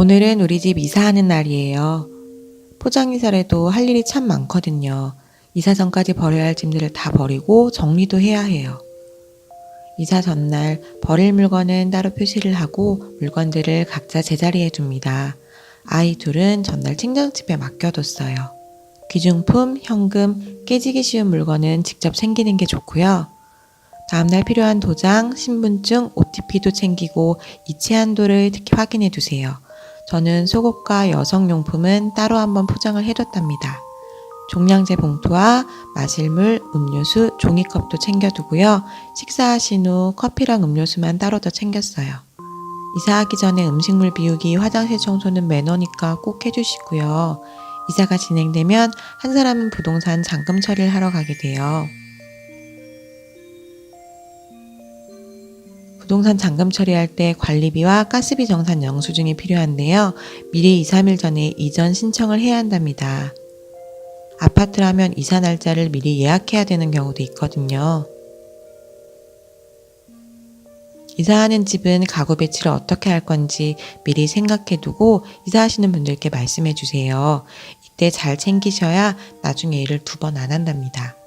오늘은 우리 집 이사하는 날이에요. 포장이사래도 할 일이 참 많거든요. 이사 전까지 버려야 할 짐들을 다 버리고 정리도 해야 해요. 이사 전날 버릴 물건은 따로 표시를 하고 물건들을 각자 제자리에 둡니다. 아이 둘은 전날 친정집에 맡겨뒀어요. 귀중품, 현금, 깨지기 쉬운 물건은 직접 챙기는 게 좋고요. 다음날 필요한 도장, 신분증, OTP도 챙기고 이체 한도를 특히 확인해 두세요. 저는 속옷과 여성용품은 따로 한번 포장을 해뒀답니다. 종량제 봉투와 마실 물, 음료수, 종이컵도 챙겨두고요. 식사하신 후 커피랑 음료수만 따로 더 챙겼어요. 이사하기 전에 음식물 비우기, 화장실 청소는 매너니까 꼭 해주시고요. 이사가 진행되면 한 사람은 부동산 잔금 처리를 하러 가게 돼요. 부동산 잔금 처리할 때 관리비와 가스비 정산 영수증이 필요한데요. 미리 2, 3일 전에 이전 신청을 해야 한답니다. 아파트라면 이사 날짜를 미리 예약해야 되는 경우도 있거든요. 이사하는 집은 가구 배치를 어떻게 할 건지 미리 생각해 두고 이사하시는 분들께 말씀해 주세요. 이때 잘 챙기셔야 나중에 일을 두 번 안 한답니다.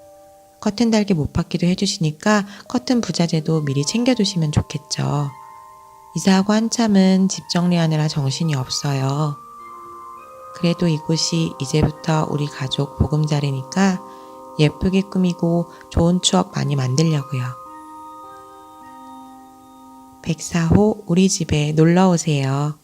커튼 달기 못 받기도 해주시니까 커튼 부자재도 미리 챙겨두시면 좋겠죠. 이사하고 한참은 집 정리하느라 정신이 없어요. 그래도 이곳이 이제부터 우리 가족 보금자리니까 예쁘게 꾸미고 좋은 추억 많이 만들려고요. 104호 우리 집에 놀러 오세요.